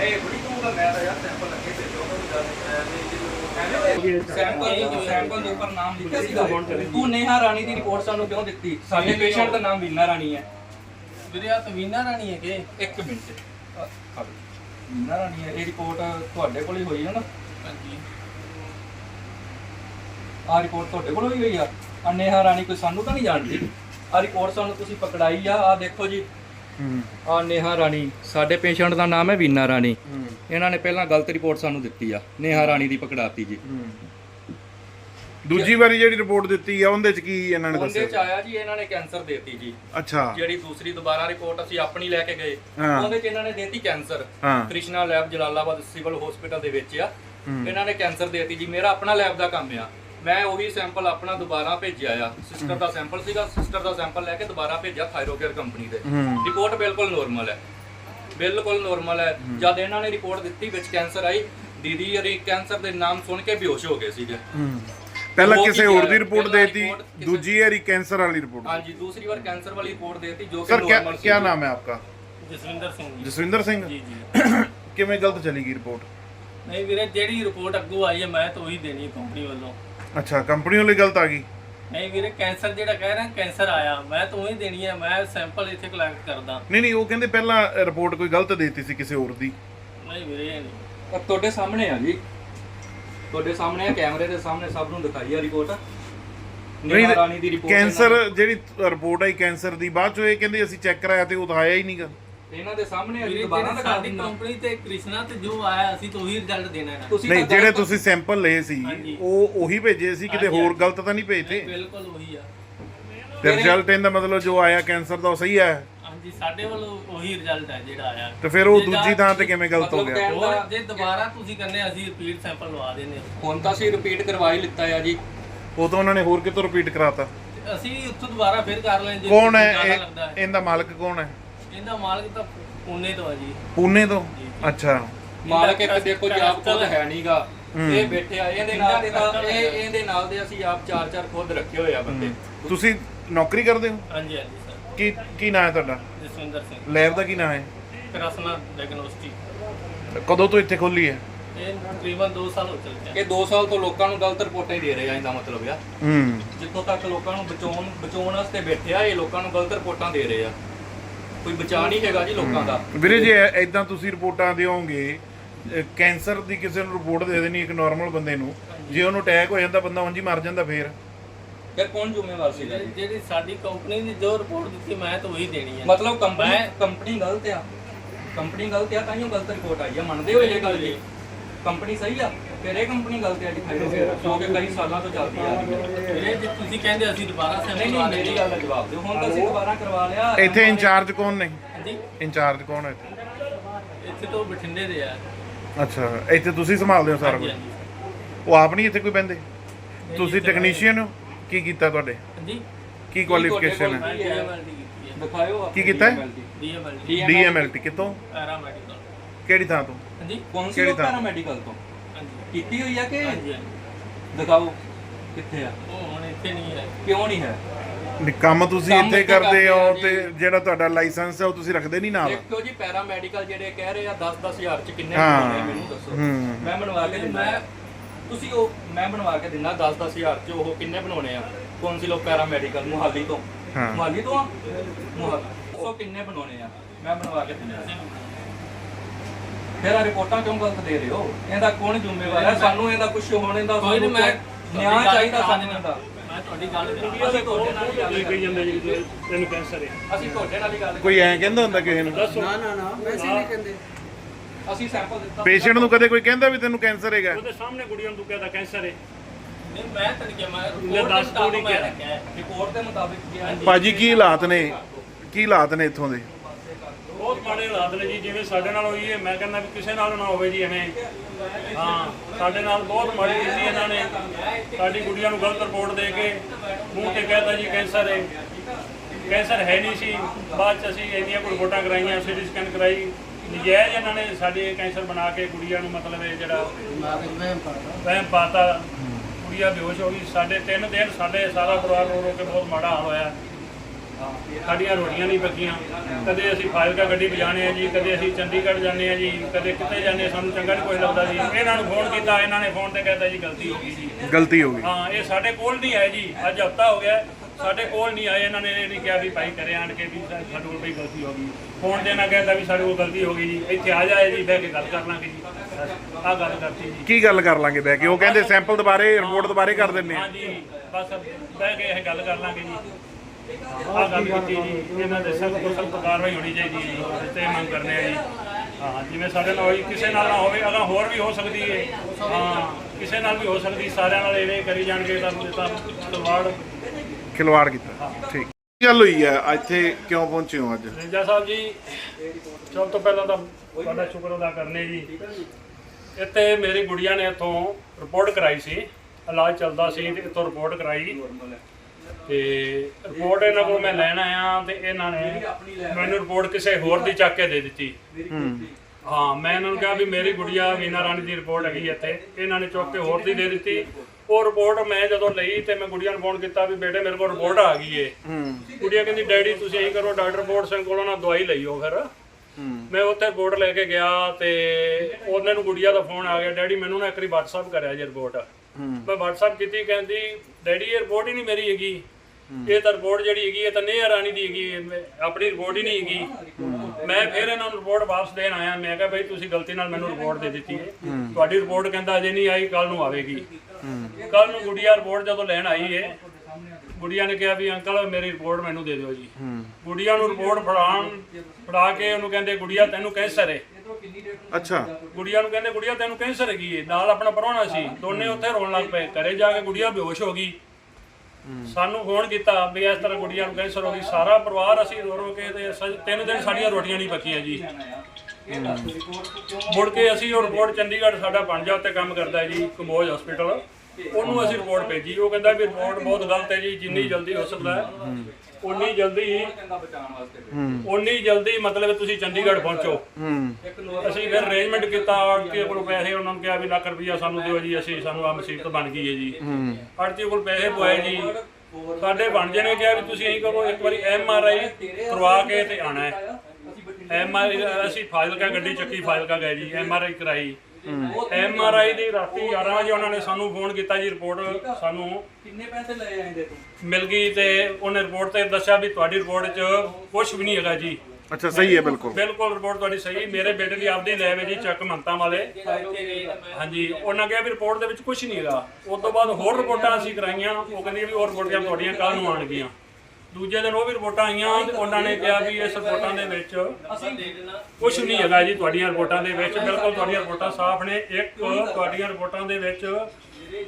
Sample ਲੱਗੇ ਤੇ ਜੋ ਕੋਈ ਗੱਲ ਸੈਂਪਲ ਸੈਂਪਲ ਦੇ ਉੱਪਰ ਨਾਮ ਲਿਖਿਆ ਸੀਗਾ। ਤੂੰ ਨੇਹਾ ਰਾਣੀ ਦੀ ਰਿਪੋਰਟ ਸਾਨੂੰ ਕਿਉਂ ਦਿੱਤੀ? ਸਾਡੇ ਪੇਸ਼ੈਂਟ ਦਾ ਨਾਮ ਵੀਨਾ ਰਾਣੀ ਹੈ। ਵੀਰੇ ਆ ਤਾਂ ਵੀਨਾ ਰਾਣੀ ਹੈ ਕਿ ਇੱਕ ਮਿੰਟ। ਅ, ਖੜ੍ਹ। ਵੀਨਾ ਰਾਣੀ ਹੈ ਇਹ ਰਿਪੋਰਟ ਤੁਹਾਡੇ ਕੋਲ ਹੀ ਹੋਈ ਹੈ ਨਾ? ਹਾਂਜੀ। ਆ ਰਿਪੋਰਟ ਤੁਹਾਡੇ ਕੋਲ ਹੋਈ ਹੋਈ ਆ? ਆ ਨੇਹਾ ਰਾਣੀ ਕੋਈ ਸਾਨੂੰ ਤਾਂ ਨਹੀਂ ਜਾਣਦੀ? ਆ ਰਿਪੋਰਟ ਸਾਨੂੰ ਤੁਸੀਂ ਪਕੜਾਈ ਆ? ਆ ਦੇਖੋ ਜੀ ਆ ਨੇਹਾ ਰਾਣੀ ਸਾਡੇ ਪੇਸ਼ੈਂਟ ਦਾ ਨਾਮ ਹੈ ਵੀਨਾ ਰਾਣੀ। ਇਹਨਾਂ ਨੇ ਪਹਿਲਾਂ ਗਲਤ ਰਿਪੋਰਟ ਸਾਨੂੰ ਦਿੱਤੀ ਆ ਨੇਹਾ ਰਾਣੀ ਦੀ ਪਕੜਾਤੀ ਜੀ। ਦੂਜੀ ਵਾਰੀ ਜਿਹੜੀ ਰਿਪੋਰਟ ਦਿੱਤੀ ਆ ਉਹਦੇ ਚ ਕੀ ਇਹਨਾਂ ਨੇ ਉਹਦੇ ਚ ਦੱਸਿਆ ਆਇਆ ਜੀ ਇਹਨਾਂ ਨੇ ਕੈਂਸਰ ਦੇਤੀ ਜੀ। ਅੱਛਾ। ਜਿਹੜੀ ਦੂਸਰੀ ਦੁਬਾਰਾ ਰਿਪੋਰਟ ਅਸੀਂ ਆਪਣੀ ਲੈ ਕੇ ਗਏ। ਉਹਦੇ ਚ ਇਹਨਾਂ ਨੇ ਦੇਤੀ cancer. Krishna lab Jalalabad civil hospital ਦੇ ਵਿੱਚ ਆ। ਇਹਨਾਂ ਨੇ ਕੈਂਸਰ ਦੇਤੀ ਜੀ ਮੇਰਾ ਆਪਣਾ ਲੈਬ ਦਾ ਕੰਮ ਆ। ਮੈਂ ਉਹੀ ਸੈਂਪਲ ਆਪਣਾ ਦੁਬਾਰਾ ਭੇਜਿਆ ਆ। ਸਿਸਟਰ ਦਾ ਸੈਂਪਲ ਸੀਗਾ ਸਿਸਟਰ ਦਾ ਸੈਂਪਲ ਲੈ ਕੇ ਦੁਬਾਰਾ ਭੇਜਿਆ ਥਾਇਰੋਕੇਅਰ ਕੰਪਨੀ ਦੇ। ਰਿਪੋਰਟ ਬਿਲਕੁਲ ਨੋਰਮਲ ਹੈ। ਬਿਲਕੁਲ ਨੋਰਮਲ ਹੈ। ਜਦ ਇਹਨਾਂ ਨੇ ਰਿਪੋਰਟ ਦਿੱਤੀ ਵਿੱਚ ਕੈਂਸਰ ਆਈ ਦੀਦੀ ਯਾਰੀ ਕੈਂਸਰ ਦੇ ਨਾਮ ਸੁਣ ਕੇ ਬੇਹੋਸ਼ ਹੋ ਗਏ ਸੀਗੇ। ਪਹਿਲਾਂ ਕਿਸੇ ਹੋਰ ਦੀ ਰਿਪੋਰਟ ਦੇਤੀ ਦੂਜੀ ਵਾਰੀ ਕੈਂਸਰ ਵਾਲੀ ਰਿਪੋਰਟ ਹਾਂਜੀ ਦੂਸਰੀ ਵਾਰ ਕੈਂਸਰ ਵਾਲੀ ਰਿਪੋਰਟ ਦੇਤੀ ਜੋ ਕਿ ਨੋਰਮਲ ਸੀ ਸਰ ਕੀ ਨਾਮ ਹੈ ਆਪਕਾ? ਜਸਵਿੰਦਰ ਸਿੰਘ ਜੀ। ਜਸਵਿੰਦਰ ਸਿੰਘ? ਜੀ ਜੀ। ਕਿਵੇਂ ਗਲਤ ਚਲੀ ਗਈ ਰਿਪੋਰਟ ਨਹੀਂ ਵੀਰੇ ਜਿਹੜੀ ਰਿਪੋਰਟ ਅੱਗੋਂ ਆਈ ਹੈ ਮੈਂ ਤਾਂ ਉਹੀ ਦੇਣੀ ਹੈ ਕੰਪਨੀ ਵੱਲੋਂ। ਅੱਛਾ ਕੰਪਨੀ ਵਾਲੀ ਗਲਤ ਆ ਗਈ। ਨਹੀਂ ਵੀਰੇ ਕੈਂਸਰ ਜਿਹੜਾ ਕਹਿ ਰਹੇ ਕੈਂਸਰ ਆਇਆ। ਮੈਂ ਤਾਂ ਉਹੀ ਦੇਣੀ ਹੈ ਮੈਂ ਸੈਂਪਲ ਇੱਥੇ ਕਲੈਕਟ ਕਰਦਾ। ਨਹੀਂ ਨਹੀਂ ਉਹ ਕਹਿੰਦੇ ਪਹਿਲਾਂ ਰਿਪੋਰਟ ਕੋਈ ਗਲਤ ਦੇਤੀ ਸੀ ਕਿਸੇ ਹੋਰ ਦੀ। ਨਹੀਂ ਵੀਰੇ ਇਹ ਨਹੀਂ। ਤੁਹਾਡੇ ਸਾਹਮਣੇ ਆ ਜੀ। ਤੁਹਾਡੇ ਸਾਹਮਣੇ ਆ ਕੈਮਰੇ ਦੇ ਸਾਹਮਣੇ ਸਭ ਨੂੰ ਦਿਖਾਈ ਆ ਰਿਪੋਰਟ ਨੇਹਾ ਰਾਣੀ ਦੀ ਰਿਪੋਰਟ ਕੈਂਸਰ ਜਿਹੜੀ ਰਿਪੋਰਟ ਆਈ ਕੈਂਸਰ ਦੀ ਬਾਅਦ ਚੋਂ ਇਹ ਕਹਿੰਦੇ ਅਸੀਂ ਚੈੱਕ ਕਰਾਇਆ ਤੇ ਉਹ ਤਾਂ ਆਇਆ ਹੀ ਨਹੀਂਗਾ ਇਹਨਾਂ ਦੇ ਸਾਹਮਣੇ ਵੀਰੇ ਦੁਬਾਰਾ ਦਿਖਾ ਸਾਡੀ ਕੰਪਨੀ ਤੇ ਕ੍ਰਿਸ਼ਨਾ ਤੇ ਜੋ ਆਇਆ ਅਸੀਂ ਤਾਂ ਉਹੀ ਰਿਜ਼ਲਟ ਦੇਣਾ ਹੈ ਤੁਸੀਂ ਨਹੀਂ ਤਾਂ ਜਿਹੜੇ ਤੁਸੀਂ ਸੈਂਪਲ ਲਏ ਸੀ ਹਾਂਜੀ। ਉਹ ਉਹੀ ਭੇਜੇ ਸੀ ਕਿਤੇ ਹਾਂਜੀ, ਹੋਰ ਹਾਂਜੀ। ਗਲਤ ਤਾਂ ਨਹੀਂ ਭੇਜਤੇ ਬਿਲਕੁਲ ਉਹੀ ਆ। ਤੇ ਰਿਜ਼ਲਟ ਇਹਦਾ ਮਤਲਬ ਜੋ ਆਇਆ ਕੈਂਸਰ ਦਾ ਉਹ ਸਹੀ ਆਇਆ ਹਾਂਜੀ ਸਾਡੇ ਵੱਲੋਂ ਉਹੀ ਰਿਜ਼ਲਟ ਹੈ ਜਿਹੜਾ ਆਇਆ। ਤੇ ਫਿਰ ਉਹ ਜੇ ਦੂਜੀ ਥਾਂ ਤੇ ਕਿਵੇਂ ਗਲਤ ਹੋ ਮਤਲਬ ਗਿਆ? ਹੋਰ ਜੇ ਦੁਬਾਰਾ ਤੁਸੀਂ ਕਹਿੰਦੇ ਅਸੀਂ ਰਿਪੀਟ ਸੈਂਪਲ ਲਵਾ ਦੇਣੇ ਹੁਣ ਤਾਂ ਅਸੀਂ ਰਿਪੀਟ ਕਰਵਾ ਹੀ ਲਿੱਤਾ ਆ ਜੀ। ਉਹ ਤਾਂ ਉਹਨਾਂ ਨੇ ਹੋਰ ਕਿਤੋਂ ਰਿਪੀਟ ਕਰਾਤਾ? ਤੇ ਅਸੀਂ ਉੱਥੋਂ ਦੁਬਾਰਾ ਫਿਰ ਕਰ ਲੈਂਦੇ ਕੌਣ ਹੈ? ਜ਼ਿਆਦਾ ਇਹ- ਲੱਗਦਾ ਹੈ। ਇਹਦਾ ਮਾਲਕ ਕੌਣ ਹੈ? ਇਹਦਾ ਮਾਲਕ ਤਾਂ ਪੁਣੇ ਤੋਂ ਆ ਜੀ। ਪੂਨੇ ਤੋਂ? ਅੱਛਾ। ਮਾਲਕ ਇੱਕ ਦੇਖੋ ਜੀ ਆਪ ਖੁਦ ਟਰੱਸਟ ਹੈ ਨਹੀਂਗਾ। ਇਹ ਬੈਠੇ ਆ ਇਹਦੇ ਨਾਲ ਦੇ ਤਾਂ ਇਹ। ਇਹਦੇ ਨਾਲ ਦੇ ਅਸੀਂ ਆਪ ਚਾਰ ਚਾਰ ਖੁਦ ਰੱਖੇ ਹੋਏ ਆ ਬੰਦੇ। ਤੁਸੀਂ ਨੌਕਰੀ ਕਰਦੇ ਹੋ? ਹਾਂਜੀ ਹਾਂਜੀ ਸਰ। ਕੀ ਕੀ ਨਾਂ ਹੈ ਤੁਹਾਡਾ? ਜਸਵਿੰਦਰ ਸਿੰਘ। ਲੈਬ ਦਾ ਕੀ ਨਾਂ ਹੈ? ਕ੍ਰਸਨਾ ਡਾਇਗਨੋਸਟਿਕ। ਕਦੋਂ ਤੋਂ ਇੱਥੇ ਖੋਲੀ ਹੈ? ਇਹ ਤਕਰੀਬਨ 2 ਸਾਲ ਹੋ ਚੁੱਕੇ ਇਹ 2 ਸਾਲ ਤੋਂ ਲੋਕਾਂ ਨੂੰ ਗਲਤ ਰਿਪੋਰਟਾਂ ਹੀ ਦੇ ਰਹੇ ਆ ਇਹਦਾ ਮਤਲਬ ਆ। ਹੂੰ। ਜਿੱਥੋਂ ਤੱਕ ਲੋਕਾਂ ਨੂੰ ਬਚਾਉਣ ਬਚਾਉਣ ਵਾਸਤੇ ਬੈਠੇ ਆ ਇਹ ਲੋਕਾਂ ਨੂੰ ਗਲਤ ਰਿਪੋਰਟਾਂ ਦੇ ਰਹੇ ਆ। ਕੋਈ ਬਚਾ ਨਹੀਂ ਹੈਗਾ ਜੀ ਲੋਕਾਂ ਦਾ। ਵੀਰੇ ਜੇ ਐਦਾਂ ਤੁਸੀਂ ਰਿਪੋਰਟਾਂ ਦਿਓਗੇ ਕੈਂਸਰ ਦੀ ਕਿਸੇ ਨੂੰ ਰਿਪੋਰਟ ਦੇ ਦੇਣੀ ਇੱਕ ਨਾਰਮਲ ਬੰਦੇ ਨੂੰ ਜੇ ਉਹਨੂੰ ਅਟੈਕ ਹੋ ਜਾਂਦਾ ਬੰਦਾ ਉਂਝ ਹੀ ਮਰ ਜਾਂਦਾ ਫੇਰ। ਫਿਰ ਕੌਣ ਜ਼ਿੰਮੇਵਾਰ ਸੀਗਾ ਜੀ? ਜਿਹੜੀ ਸਾਡੀ ਕੰਪਨੀ ਨੇ ਜੋ ਰਿਪੋਰਟ ਦਿੱਤੀ ਮੈਂ ਤਾਂ ਉਹੀ ਦੇਣੀ ਹੈ ਮਤਲਬ ਕੰਪਨੀ ਕੰਪਨੀ ਗਲਤ ਆ। ਕੰਪਨੀ ਗਲਤ ਆ ਤਾਂ ਹੀ ਉਹ ਗਲਤ ਰਿਪੋਰਟ ਆਈ ਆ। ਮੰਨਦੇ ਹੋ ਇਹ ਗੱਲ ਜੀ? ਕੰਪਨੀ ਸਹੀ ਆ? ਫਿਰ ਇਹ ਕੰਪਨੀ ਗਲਤ ਆ ਜੀ ਥਾਈਰੋਇਡ ਕਿਉਂਕਿ ਕਈ ਸਾਲਾਂ ਤੋਂ ਚੱਲਦੀ ਆ ਰਹੀ ਹੈ ਵੀਰੇ ਜੇ ਤੁਸੀਂ ਕਹਿੰਦੇ ਅਸੀਂ ਦੁਬਾਰਾ ਨਹੀਂ ਸੈਂਪਲ ਨਹੀਂ ਲਵਾ ਮੇਰੀ ਗੱਲ ਦਾ ਜਵਾਬ ਦਿਓ। ਹੁਣ ਤਾਂ ਅਸੀਂ ਦੁਬਾਰਾ ਕਰਵਾ ਲਿਆ। ਇੱਥੇ ਇੰਚਾਰਜ ਕੌਣ ਨੇ? ਹਾਂਜੀ। ਇੰਚਾਰਜ ਕੌਣ ਹੈ ਇੱਥੇ? ਇੱਥੇ ਤੋਂ ਬਠਿੰਡੇ ਦੇ ਆ। ਅੱਛਾ ਇੱਥੇ ਤੁਸੀਂ ਸੰਭਾਲਦੇ ਹੋ ਸਾਰਾ ਹਾਂਜੀ ਕੁਝ? ਹਾਂਜੀ। ਉਹ ਆਪ ਨਹੀਂ ਇੱਥੇ ਕੋਈ ਬੰਦੇ ਤੁਸੀਂ ਟੈਕਨੀਸ਼ੀਅਨ ਹੋ? ਕੀ ਕੀਤਾ ਤੁਹਾਡੇ? ਹਾਂਜੀ। ਕੀ ਕੁਆਲੀਫਿਕੇਸ਼ਨ ਹੈ? ਮੈਂ ਡੀਐਮਐਲਟੀ ਕੀਤੀ ਹੈ। ਦਿਖਾਇਓ ਕੀ ਕੀਤਾ ਹੈ? ਡੀਐਮਐਲਟੀ ਡੀਐਮਐਲਟੀ ਕਿਤੋਂ ਪੈਰਾਮੈਡੀਕਲ ਕਿਹੜੀ ਥਾਂ ਤੋਂ? ਹਾਂਜੀ। ਕੌਣ ਸੀ ਕਿਹੜੀ ਉਹ ਥਾਂ? ਪੈਰਾਮੈਡੀਕਲ ਤੋਂ? ਕੀਤੀ ਹੋਈ ਆ ਕਿ ਹਾਂਜੀ। ਦਿਖਾਓ ਕਿੱਥੇ ਆ? ਉਹ ਹੁਣ ਇੱਥੇ ਨਹੀਂ ਹੈ। ਕਿਉਂ ਨਹੀਂ ਹੈ? ਨਹੀਂ, ਕੰਮ ਤੁਸੀਂ ਕੰਮ ਇੱਥੇ ਇੱਥੇ ਕਰਦੇ ਹੋ ਤੇ ਜੀ। ਜਿਹੜਾ ਤੁਹਾਡਾ ਲਾਇਸੈਂਸ ਹੈ ਉਹ ਤੁਸੀਂ ਰੱਖਦੇ ਨਹੀਂ ਨਾਲ? ਦੇਖੋ ਜੀ ਪੈਰਾਮੈਡੀਕਲ ਜਿਹੜੇ ਕਹਿ ਰਹੇ ਆ 10 ਹਜ਼ਾਰ ਚ ਕਿੰਨੇ ਹਾਂ। ਬਣਾਉਣੇ ਮੈਨੂੰ ਦੱਸੋ। ਹੂੰ। ਮੈਂ ਬਣਵਾ ਕੇ ਦਿੰਦਾ। ਮੈਂ- ਤੁਸੀਂ ਉਹ ਮੈਂ ਬਣਵਾ ਕੇ ਦਿੰਦਾ 10 ਹਜ਼ਾਰ ਚ ਉਹ ਕਿੰਨੇ ਬਣਾਉਣੇ ਆ। ਕੌਂਸਿਲ ਆਫ ਪੈਰਾਮੈਡੀਕਲ ਮੁਹਾਲੀ ਤੋਂ। ਹਾਂ। ਮੁਹਾਲੀ ਤੋਂ ਆ? ਮੁਹਾਲੀ। ਉਹ ਕਿੰਨੇ ਬਣਾਉਣੇ ਆ? ਮੈਂ ਬਣਵਾ ਕੇ ਦਿੰਦਾ। ਫਿਰ ਆ ਰਿਪੋਰਟਾਂ ਕਿਉਂ ਗਲਤ ਦੇ ਰਹੇ ਹੋ? ਇਹਦਾ ਕੌਣ ਜ਼ਿੰਮੇਵਾਰ ਹੈ? ਸਾਨੂੰ ਇਹਦਾ ਕੁਝ ਹੋਣ ਇਹਦਾ ਕੋਈ ਨਹੀਂ ਮੈਂ ਨਿਆਂ ਚਾਹੀਦਾ ਸਾਨੂੰ ਇਹਦਾ। ਮੈਂ ਤੁਹਾਡੀ ਗੱਲ ਕਰੀ ਅਸੀਂ ਤੁਹਾਡੇ ਨਾਲ ਹੀ ਗੱਲ ਕਹੀ ਕਰਦੇ ਜਾਂਦੇ ਜੀ ਕਿ ਤੈਨੂੰ ਕੈਂਸਰ ਹੈ ਅਸੀਂ ਤੁਹਾਡੇ ਨਾਲ ਹੀ ਗੱਲ ਕੋਈ ਐਂ ਕਹਿੰਦਾ ਹੁੰਦਾ ਕਿਸੇ ਨੂੰ? ਦੱਸੋ। ਅਸੀਂ ਸੈਂਪਲ ਦਿੱਤਾ। ਪੇਸ਼ੈਂਟ ਨੂੰ ਕਦੇ ਕੋਈ ਕਹਿੰਦਾ ਵੀ ਤੈਨੂੰ ਕੈਂਸਰ ਹੈਗਾ? ਉਹਦੇ ਸਾਹਮਣੇ ਕੁੜੀਆਂ ਨੂੰ ਤੂੰ ਕਹਿੰਦਾ ਕੈਂਸਰ ਹੈ ਨਹੀਂ ਮੈਂ ਤਾਂ ਨਹੀਂ ਕਿਹਾ ਮੈਂ ਲੈ ਰਿਪੋਰਟ ਦੱਸ ਦੇ ਮੁਤਾਬਕ ਥੋੜ੍ਹੀ ਮੈਂ ਕਿਹਾ। ਰੱਖਿਆ ਹੈ। ਰਿਪੋਰਟ ਦੇ ਮੁਤਾਬਿਕ ਗਿਆ ਭਾਜੀ ਕੀ ਹਾਲਾਤ ਨੇ? ਕੀ ਹਾਲਾਤ ਨੇ ਇੱਥੋਂ ਦੇ? ਬਹੁਤ ਮਾੜੇ ਹਾਲਾਤ ਨੇ ਜੀ, ਜਿਵੇਂ ਸਾਡੇ ਨਾਲ ਹੋਈ ਹੈ, ਮੈਂ ਕਹਿੰਦਾ ਵੀ ਕਿਸੇ ਨਾਲ ਨਾ ਹੋਵੇ ਜੀ ਐਵੇਂ ਹਾਂ, ਸਾਡੇ ਨਾਲ ਬਹੁਤ ਮਾੜੀ ਕੀਤੀ ਇਹਨਾਂ ਨੇ। ਸਾਡੀ ਕੁੜੀਆਂ ਨੂੰ ਗਲਤ ਰਿਪੋਰਟ ਦੇ ਕੇ ਮੂੰਹ ਤੇ ਕਹਿਤਾ ਜੀ, ਕੈਂਸਰ ਹੈ ਕੈਂਸਰ ਹੈ ਨਹੀਂ ਸੀ। ਬਾਅਦ ਚ ਅਸੀਂ ਇੰਨੀਆਂ ਕੁ ਰਿਪੋਰਟਾਂ ਕਰਾਈਆਂ, ਸਿਟੀ ਸਕੈਨ ਕਰਾਈ। ਨਜਾਇਜ਼ ਇਹਨਾਂ ਨੇ ਸਾਡੇ ਕੈਂਸਰ ਬਣਾ ਕੇ ਕੁੜੀਆਂ ਨੂੰ ਮਤਲਬ ਇਹ ਜਿਹੜਾ ਵਹਿਮ ਪਾਤਾ। ਕੁੜੀਆਂ ਬੇਹੋਸ਼ ਹੋ ਗਈ। ਸਾਡੇ ਤਿੰਨ ਦਿਨ ਸਾਡੇ ਸਾਰਾ ਪਰਿਵਾਰ ਰੋ ਰੋ ਕੇ ਬਹੁਤ ਮਾੜਾ ਹਾਲ ਹੋਇਆ। ਸਾਡੀਆਂ ਰੋਟੀਆਂ ਨਹੀਂ ਪੱਕੀਆਂ। ਕਦੇ ਅਸੀਂ ਫਾਜ਼ਿਲਕਾ ਗੱਡੀ ਵਜਾਣੇ ਆ ਜੀ ਕਦੇ ਅਸੀਂ ਚੰਡੀਗੜ੍ਹ ਜਾਂਦੇ ਆ ਜੀ ਕਦੇ ਕਿਤੇ ਜਾਂਦੇ ਹਾਂ, ਸਾਨੂੰ ਚੰਗਾ ਨਹੀਂ ਕੋਈ ਲੱਗਦਾ ਜੀ। ਇਹਨਾਂ ਨੂੰ ਫੋਨ ਕੀਤਾ ਇਹਨਾਂ ਨੇ ਫੋਨ ਤੇ ਕਹਿਤਾ ਜੀ ਗਲਤੀ ਹੋ ਗਈ ਜੀ। ਗਲਤੀ ਹੋ ਗਈ। ਹਾਂ ਇਹ ਸਾਡੇ ਕੋਲ ਨਹੀਂ ਆਏ ਜੀ। ਅੱਜ ਹਫਤਾ ਹੋ ਗਿਆ ਹੈ, ਸਾਡੇ ਕੋਲ ਨਹੀਂ ਆਏ। ਇਹਨਾਂ ਨੇ ਇਹ ਨਹੀਂ ਕਿਹਾ ਵੀ ਭਾਈ ਕਰੇ ਆਣ ਕੇ ਵੀ ਸਾਡੇ ਕੋਲ ਕੋਈ ਗਲਤੀ ਹੋ ਗਈ। ਫੋਨ ਤੇ ਨਾ ਕਹਿੰਦਾ ਵੀ ਸਾਡੇ ਕੋਲ ਗਲਤੀ ਹੋ ਗਈ ਜੀ। ਇੱਥੇ ਆ ਜਾਏ ਜੀ ਬਹਿ ਕੇ ਗੱਲ ਕਰ ਲਾਂਗੇ ਜੀ। ਆਹ ਗੱਲ ਕਰਤੀ ਜੀ। ਕੀ ਗੱਲ ਕਰ ਲਾਂਗੇ ਬੈ ਕੇ? ਉਹ ਕਹਿੰਦੇ ਸੈਂਪਲ ਦੁਬਾਰੇ ਰਿਪੋਰਟ ਦੁਬਾਰੇ ਕਰ ਦਿੰਨੇ ਆ। ਹਾਂਜੀ ਬਸ ਬਹਿ ਕੇ ਇਹ ਗੱਲ ਕਰ ਲਾਂਗੇ ਜੀ। ਆਹ ਗੱਲ ਕੀਤੀ ਜੀ ਇਹਨਾਂ ਦੇ ਸਖਤ ਤੋਂ ਸਖਤ ਕਾਰਵਾਈ ਹੋਣੀ ਚਾਹੀਦੀ ਹੈ ਜੀ ਤੇ ਮੰਗ ਕਰਨੇ ਆ ਜੀ। ਹਾਂ ਜਿਵੇਂ ਸਾਡੇ ਨਾਲ ਹੋਈ ਕਿਸੇ ਨਾਲ ਨਾ ਹੋਵੇ ਅਗਾਂ ਹੋਰ ਵੀ ਹੋ ਸਕਦੀ ਹੈ। ਹਾਂ ਕਿਸੇ ਨਾਲ ਵੀ ਹੋ ਸਕਦੀ ਸਾਰਿਆਂ ਨਾਲ ਇਹਨੇ ਕਰੀ ਜਾਣਗੇ ਤਾਂ ਤਾਂ ਤਲਵਾਰ ਖਿਲਵਾੜ ਕੀਤਾ ਠੀਕ। ਕੀ ਗੱਲ ਹੋਈ ਆ ਇੱਥੇ ਕਿਉਂ ਪਹੁੰਚੇ ਹੋ ਅੱਜ? ਰਿੰਜਾ ਸਾਹਿਬ ਜੀ ਸਭ ਤੋਂ ਪਹਿਲਾਂ ਤਾਂ ਤੁਹਾਡਾ ਸ਼ੁਕਰ ਅਦਾ ਕਰਨੇ ਜੀ। ਇੱਥੇ ਮੇਰੀ ਗੁੜੀਆ ਨੇ ਇੱਥੋਂ ਰਿਪੋਰਟ ਕਰਾਈ ਸੀ ਇਲਾਜ ਚੱਲਦਾ ਸੀ ਤੇ ਇੱਥੋਂ ਰਿਪੋਰਟ ਕਰਾਈ। ਤੇ ਰਿਪੋਰਟ ਇਹਨਾਂ ਕੋਲ ਮੈਂ ਲੈਣ ਆਇਆ ਤੇ ਇਹਨਾਂ ਨੇ ਮੈਨੂੰ ਰਿਪੋਰਟ ਕਿਸੇ ਹੋਰ ਦੀ ਚੱਕ ਕੇ ਦੇ ਦਿੱਤੀ। ਹਾਂ। ਮੈਂ ਇਹਨਾਂ ਨੂੰ ਕਿਹਾ ਵੀ ਮੇਰੀ ਗੁੜੀਆ ਵੀਨਾ ਰਾਣੀ ਦੀ ਰਿਪੋਰਟ ਹੈਗੀ ਇੱਥੇ। ਇਹਨਾਂ ਨੇ ਚੁੱਕ ਕੇ ਹੋਰ ਦੀ ਦੇ ਦਿੱਤੀ। ਉਹ ਰਿਪੋਰਟ ਮੈਂ ਜਦੋਂ ਲਈ ਤੇ ਮੈਂ ਗੁੜੀਆ ਨੂੰ ਫੋਨ ਕੀਤਾ ਵੀ ਬੇਟੇ ਮੇਰੇ ਕੋਲ ਰਿਪੋਰਟ ਆ ਗਈ ਏ। ਗੁੜੀਆ ਕਹਿੰਦੀ ਡੈਡੀ ਤੁਸੀਂ ਇਹੀ ਕਰੋ ਡਾਕਟਰ ਬੋਰਡ ਸਿੰਘ ਕੋਲੋਂ ਨਾ ਦਵਾਈ ਲਈਓ ਫਿਰ। ਮੈਂ ਉੱਥੇ ਰਿਪੋਰਟ ਲੈ ਕੇ ਗਿਆ ਤੇ ਉਹਨਾਂ ਨੂੰ ਗੁੜੀਆ ਦਾ ਫੋਨ ਆ ਗਿਆ। ਡੈਡੀ ਮੈਨੂੰ ਨਾ ਇੱਕ ਵਾਰੀ WhatsApp ਕਰਿਆ ਜੇ ਰਿਪੋਰਟ ਮੈਂ WhatsApp ਕੀਤੀ, ਕਹਿੰਦੀ ਡੈਡੀ ਇਹ ਰਿਪੋਰਟ ਹੀ ਨਹੀਂ ਮੇਰੀ ਹੈਗੀ। ਇਹ ਤਾਂ ਰਿਪੋਰਟ ਜਿਹੜੀ ਹੈਗੀ, ਇਹ ਤਾਂ ਨੇਹਾ ਰਾਣੀ ਦੀ ਹੈਗੀ ਆਪਣੀ ਰਿਪੋਰਟ ਹੀ ਨਹੀਂ ਹੈਗੀ। ਮੈਂ ਫਿਰ ਇਹਨਾਂ ਨੂੰ ਰਿਪੋਰਟ ਵਾਪਸ ਦੇਣ ਆਇਆ। ਮੈਂ ਕਿਹਾ, ਬਈ, ਤੁਸੀਂ ਗਲਤੀ ਨਾਲ ਮੈਨੂੰ ਰਿਪੋਰਟ ਦੇ ਦਿੱਤੀ ਹੈ। ਤੁਹਾਡੀ ਰਿਪੋਰਟ ਕਹਿੰਦਾ, ਅਜੇ ਨਹੀਂ ਆਈ ਕੱਲ ਨੂੰ ਆਵੇਗੀ। ਕੱਲ ਨੂੰ ਗੁੜੀਆ ਰਿਪੋਰਟ ਜਦੋਂ ਲੈਣ ਆਈ ਹੈ, ਗੁੜੀਆ ਨੇ ਕਿਹਾ ਵੀ, ਅੰਕਲ, ਮੇਰੀ ਰਿਪੋਰਟ ਮੈਨੂੰ ਦੇ ਦਿਓ ਜੀ। ਗੁੜੀਆ ਨੂੰ ਰਿਪੋਰਟ ਫੜਾਉਣ, ਫੜਾ ਕੇ ਉਹਨੂੰ ਕਹਿੰਦੇ, ਗੁੜੀਆ, ਤੈਨੂੰ ਕੈਂਸਰ ਹੈ। ਅੱਛਾ। ਗੁੜੀਆ ਨੂੰ ਕਹਿੰਦੇ ਗੁੜੀਆ ਤੈਨੂੰ ਕੈਂਸਰ ਹੈਗੀ ਏ? ਨਾਲ ਆਪਣਾ ਪਰੋਣਾ ਸੀ। ਦੋਨੇ ਉੱਥੇ ਰੋਣ ਲੱਗ ਪਏ। ਘਰੇ ਜਾ ਕੇ ਗੁੜੀਆ ਬੇਹੋਸ਼ ਹੋ ਗਈ। ਸਾਨੂੰ ਫੋਨ ਕੀਤਾ ਵੀ ਇਸ ਤਰ੍ਹਾਂ ਗੁੜੀਆ ਨੂੰ ਕੈਂਸਰ ਹੋ ਗਈ। ਸਾਰਾ ਪਰਿਵਾਰ ਅਸੀਂ ਰੋ ਰੋ ਕੇ ਤੇ ਸ- ਤਿੰਨ ਦਿਨ ਸਾਡੀਆਂ ਰੋਟੀਆਂ ਨਹੀਂ ਪੱਕੀਆਂ ਜੀ। ਮੁੜ ਕੇ ਅਸੀਂ ਉਹ ਰਿਪੋਰਟ ਚੰਡੀਗੜ੍ਹ ਸਾਡਾ ਪੰਜਾ ਉੱਤੇ ਕੰਮ ਕਰਦਾ ਜੀ ਕੰਬੋਜ ਹਸਪੀਟਲ ਉਹਨੂੰ ਅਸੀਂ ਰਿਪੋਰਟ ਭੇਜੀ। ਉਹ ਕਹਿੰਦਾ ਵੀ ਰਿਪੋਰਟ ਬਹੁਤ ਗਲਤ ਹੈ ਜੀ, ਜਿੰਨੀ ਜਲਦੀ ਹੋ ਸਕਦਾ ਹੈ, ਉਨੀ ਜਲਦੀ ਉਨੀ ਜਲਦੀ ਮਤਲਬ ਤੁਸੀਂ ਚੰਡੀਗੜ੍ਹ ਪਹੁੰਚੋ। ਅਸੀਂ ਫਿਰ ਅਰੇਂਜਮੈਂਟ ਕੀਤਾ ਆੜਤੀ ਕੋਲ ਪੈਸੇ ਉਹਨਾਂ ਨੂੰ ਕਿਹਾ ਵੀ ਲੱਖ ਰੁਪਈਆ ਸਾਨੂੰ ਦਿਓ ਜੀ, ਅਸੀਂ ਸਾਨੂੰ ਆ ਮੁਸੀਬਤ ਬਣ ਗਈ ਹੈ ਜੀ। ਆੜਤੀ ਕੋਲ ਪੈਸੇ ਪਵਾਏ ਜੀ। ਸਾਡੇ ਬਣਜੇ ਨੇ ਕਿਹਾ ਵੀ ਤੁਸੀਂ ਇਹੀ ਕਰੋ, ਇੱਕ ਵਾਰੀ ਐਮ ਆਰ ਆਈ ਕਰਵਾ ਕੇ ਤੇ ਆਣਾ ਹੈ। ਐਮ ਆਰ ਅਸੀਂ ਫਾਜ਼ਿਲਕਾ ਗੱਡੀ ਚੱਕੀ, ਫਾਜ਼ਿਲਕਾ ਗਏ ਜੀ ਐਮ ਆਰ ਆਈ ਕਰਾਈ। ਐਮ ਆਰ ਆਈ ਦੀ ਰਾਤੀ 11 ਵਜੇ ਉਹਨਾਂ ਨੇ ਸਾਨੂੰ ਫੋਨ ਕੀਤਾ ਜੀ ਰਿਪੋਰਟ ਸਾਨੂੰ। ਕਿੰਨੇ ਪੈਸੇ ਲਏ ਆਂਦੇ ਤੂੰ? ਮਿਲ ਗਈ ਤੇ ਉਹਨੇ ਰਿਪੋਰਟ ਤੇ ਦੱਸਿਆ ਵੀ ਤੁਹਾਡੀ ਰਿਪੋਰਟ 'ਚ ਕੁਝ ਵੀ ਨਹੀਂ ਹੈਗਾ ਜੀ। ਅੱਛਾ ਸਹੀ ਹੈ ਬਿਲਕੁਲ। ਬਿਲਕੁਲ ਰਿਪੋਰਟ ਤੁਹਾਡੀ ਸਹੀ ਮੇਰੇ ਬੇਟੇ ਦੀ ਆਪਦੀ ਲੈਬ ਹੈ ਜੀ ਚੱਕ ਮੰਤਾਂ ਵਾਲੇ। ਹਾਂਜੀ ਉਹਨਾਂ ਕਿਹਾ ਵੀ ਰਿਪੋਰਟ ਦੇ ਵਿੱਚ ਕੁਝ ਨਹੀਂ ਹੈਗਾ। ਉਸ ਤੋਂ ਬਾਅਦ ਹੋਰ ਰਿਪੋਰਟਾਂ ਅਸੀਂ ਕਰਾਈਆਂ। ਉਹ ਕਹਿੰਦੀ ਵੀ ਉਹ ਰਿਪੋਰਟਾਂ ਤੁਹਾਡੀਆਂ ਕੱਲ ਨੂੰ ਆਣਗੀਆਂ ਦੂਜੇ ਦਿਨ ਉਹ ਵੀ ਰਿਪੋਰਟਾਂ ਆਈਆਂ ਤੇ ਉਹਨਾਂ ਨੇ ਕਿਹਾ ਵੀ ਇਸ ਰਿਪੋਰਟਾਂ ਦੇ ਵਿੱਚ ਕੁਝ ਨਹੀਂ ਹੈਗਾ ਜੀ ਤੁਹਾਡੀਆਂ ਰਿਪੋਰਟਾਂ ਦੇ ਵਿੱਚ ਬਿਲਕੁਲ ਤੁਹਾਡੀਆਂ ਰਿਪੋਰਟਾਂ ਸਾਫ਼ ਨੇ। ਇੱਕ ਤੁਹਾਡੀਆਂ ਰਿਪੋਰਟਾਂ ਦੇ ਵਿੱਚ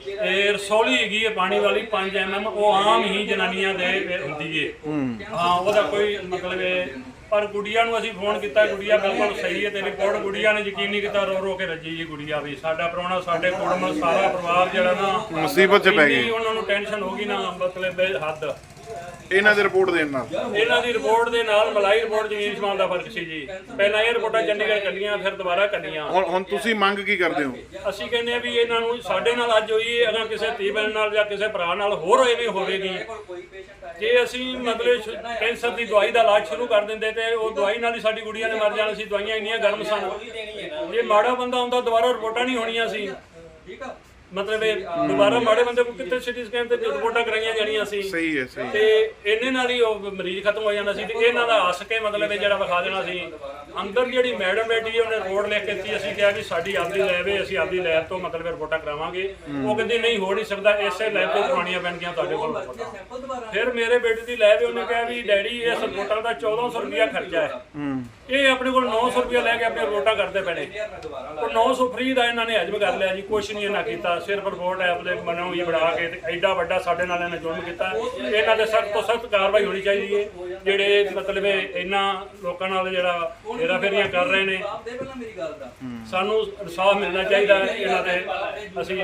ਇਹ ਰਸੌਲੀ ਹੈਗੀ ਹੈ ਪਾਣੀ ਵਾਲੀ 5 ਐਮਐਮ ਉਹ ਆਮ ਹੀ ਜਨਾਨੀਆਂ ਦੇ ਹੁੰਦੀ ਹੈ। ਹਾਂ ਉਹਦਾ ਕੋਈ ਮਤਲਬ ਹੈ ਪਰ ਗੁੜੀਆ ਨੂੰ ਅਸੀਂ ਫੋਨ ਕੀਤਾ ਗੁੜੀਆ ਬਿਲਕੁਲ ਸਹੀ ਹੈ ਤੇ ਰਿਪੋਰਟ ਗੁੜੀਆ ਨੇ ਯਕੀਨ ਨਹੀਂ ਕੀਤਾ ਰੋ ਰੋ ਕੇ ਰੱਜੀ ਜੀ ਗੁੜੀਆ ਵੀ। ਸਾਡਾ ਪ੍ਰਾਹੁਣਾ ਸਾਡੇ ਕੁੜਮ ਸਾਰਾ ਪਰਿਵਾਰ ਜਿਹੜਾ ਨਾ ਮੁਸੀਬਤ 'ਚ ਪੈ ਇੰਨੀ ਉਹਨਾਂ ਨੂੰ ਟੈਨਸ਼ਨ ਹੋ ਗਈ ਨਾ ਮਤਲਬ ਬੇਹੱਦ। ਇਹਨਾਂ ਦੀ ਰਿਪੋਰਟ ਦੇਣ ਨਾਲ। ਇਹਨਾਂ ਦੀ ਰਿਪੋਰਟ ਦੇ ਨਾਲ ਮਲਾਈ ਰਿਪੋਰਟ ਜ਼ਮੀਨ ਸਮਾਨ ਦਾ ਫ਼ਰਕ ਸੀ ਜੀ। ਪਹਿਲਾਂ ਇਹ ਰਿਪੋਰਟਾਂ ਚੰਡੀਗੜ੍ਹ ਕੱਢੀਆਂ ਫਿਰ ਦੁਬਾਰਾ ਕੱਢੀਆਂ। ਹੁਣ ਹੁਣ ਤੁਸੀਂ ਮੰਗ ਕੀ ਕਰਦੇ ਹੋ? ਅਸੀਂ ਕਹਿੰਦੇ ਆ ਵੀ ਇਹਨਾਂ ਨੂੰ ਸਾਡੇ ਨਾਲ ਅੱਜ ਹੋਈ ਹੈ ਅਗਰ ਕਿਸੇ ਧੀ ਭੈਣ ਨਾਲ ਜਾਂ ਕਿਸੇ ਭਰਾ ਨਾਲ ਹੋਰ ਹੋਵੇਗੀ ਕੋਈ ਪੇਸ਼ੈਂਟ ਆਇਆ ਜੇ ਅਸੀਂ ਮਤਲਬ ਸ਼- ਕੈਂਸਰ ਦੀ ਦਵਾਈ ਦਾ ਇਲਾਜ ਸ਼ੁਰੂ ਕਰ ਦਿੰਦੇ ਤੇ ਉਹ ਦਵਾਈ ਨਾਲ ਹੀ ਸਾਡੀ ਗੁੜੀਆ ਨੇ ਮਰ ਜਾਣਾ ਸੀ ਦਵਾਈਆਂ ਇੰਨੀਆਂ ਗਰਮ ਸਨ। ਜੇ ਮਾੜਾ ਬੰਦਾ ਹੁੰਦਾ ਦੁਬਾਰਾ ਰਿਪੋਰਟਾਂ ਨਹੀਂ ਹੋਣੀਆਂ ਸੀ। ਠੀਕ ਆ ਮਤਲਬ ਇਹ ਦੁਬਾਰਾ ਮਾੜੇ ਬੰਦੇ ਕੋਲ ਕਿਤੇ ਸਿਟੀ ਸਕੈਨ ਤੇ ਰਿਪੋਰਟਾਂ ਕਰਾਈਆਂ ਜਾਣੀਆਂ ਸੀ। ਸਹੀ ਹੈ ਸਹੀ ਤੇ ਇਹਨੇ ਨਾਲ ਹੀ ਉਹ ਮਰੀਜ਼ ਖਤਮ ਹੋ ਜਾਣਾ ਸੀ ਤੇ ਇਹਨਾਂ ਦਾ ਹੱਸ ਕੇ ਮਤਲਬ ਇਹ ਜਿਹੜਾ ਵਿਖਾ ਦੇਣਾ ਸੀ। ਅੰਦਰ ਜਿਹੜੀ ਮੈਡਮ ਬੈਠੀ ਹੈ ਉਹਨੇ ਰਿਪੋਰਟ ਲਿਖ ਕੇ ਦਿੱਤੀ ਅਸੀਂ ਕਿਹਾ ਵੀ ਸਾਡੀ ਆਪਦੀ ਲੈਬ ਹੈ ਅਸੀਂ ਆਪਦੀ ਲੈਬ ਤੋਂ ਮਤਲਬ ਰਿਪੋਰਟਾਂ ਕਰਾਵਾਂਗੇ। ਉਹ ਕਹਿੰਦੀ ਨਹੀਂ ਹੋ ਨਹੀਂ ਸਕਦਾ ਇਸੇ ਲੈਬ ਤੋਂ ਕਰਵਾਉਣੀਆਂ ਪੈਣਗੀਆਂ ਤੁਹਾਡੇ ਕੋਲ ਰਿਪੋਰਟਾਂ ਫਿਰ ਮੇਰੇ ਬੇਟੇ ਦੀ ਲੈਬ ਉਹਨੇ ਕਿਹਾ ਵੀ ਡੈਡੀ ਇਸ ਰਿਪੋਰਟਾਂ ਦਾ 1400 ਰੁਪਿਆ ਖਰਚਾ ਹੈ। ਇਹ ਆਪਣੇ ਕੋਲ 900 ਰੁਪਿਆ ਲੈ ਕੇ ਆਪਣੇ ਰਿਪੋਰਟਾਂ ਕਰਦੇ ਪੈਣੇ ਉਹ 900 ਫ੍ਰੀ ਦਾ ਇਹਨਾਂ ਨੇ ਹਜਮ ਕਰ ਲਿਆ ਜੀ ਕੁਛ ਨਹੀਂ ਇਹਨਾਂ ਕੀਤਾ। ਸਿਰਫ ਰਿਪੋਰਟ ਐਪ ਦੇ ਮਨੋਂ ਹੀ ਬਣਾ ਕੇ ਤੇ ਐਡਾ ਵੱਡਾ ਸਾਡੇ ਨਾਲ ਇਹਨੇ ਜ਼ੁਲਮ ਕੀਤਾ। ਇਹਨਾਂ ਦੇ ਸਖਤ ਤੋਂ ਸਖਤ ਕਾਰਵਾਈ ਹੋਣੀ ਚਾਹੀਦੀ ਹੈ ਜਿਹੜੇ ਮਤਲਬ ਇਹਨਾਂ ਲੋਕਾਂ ਨਾਲ ਜਿਹੜਾ ਹੇਰਾ ਫੇਰੀਆਂ ਕਰ ਰਹੇ ਨੇ। ਸਾਨੂੰ ਇਨਸਾਫ ਮਿਲਣਾ ਚਾਹੀਦਾ ਹੈ, ਇਹਨਾਂ ਤੇ ਅਸੀਂ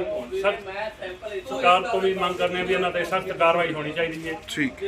ਸਖਤ ਸਰਕਾਰ ਤੋਂ ਵੀ ਮੰਗ ਕਰਨੇ ਵੀ ਇਹਨਾਂ ਤੇ ਸਖਤ ਕਾਰਵਾਈ ਹੋਣੀ ਚਾਹੀਦੀ ਹੈ ਠੀਕ।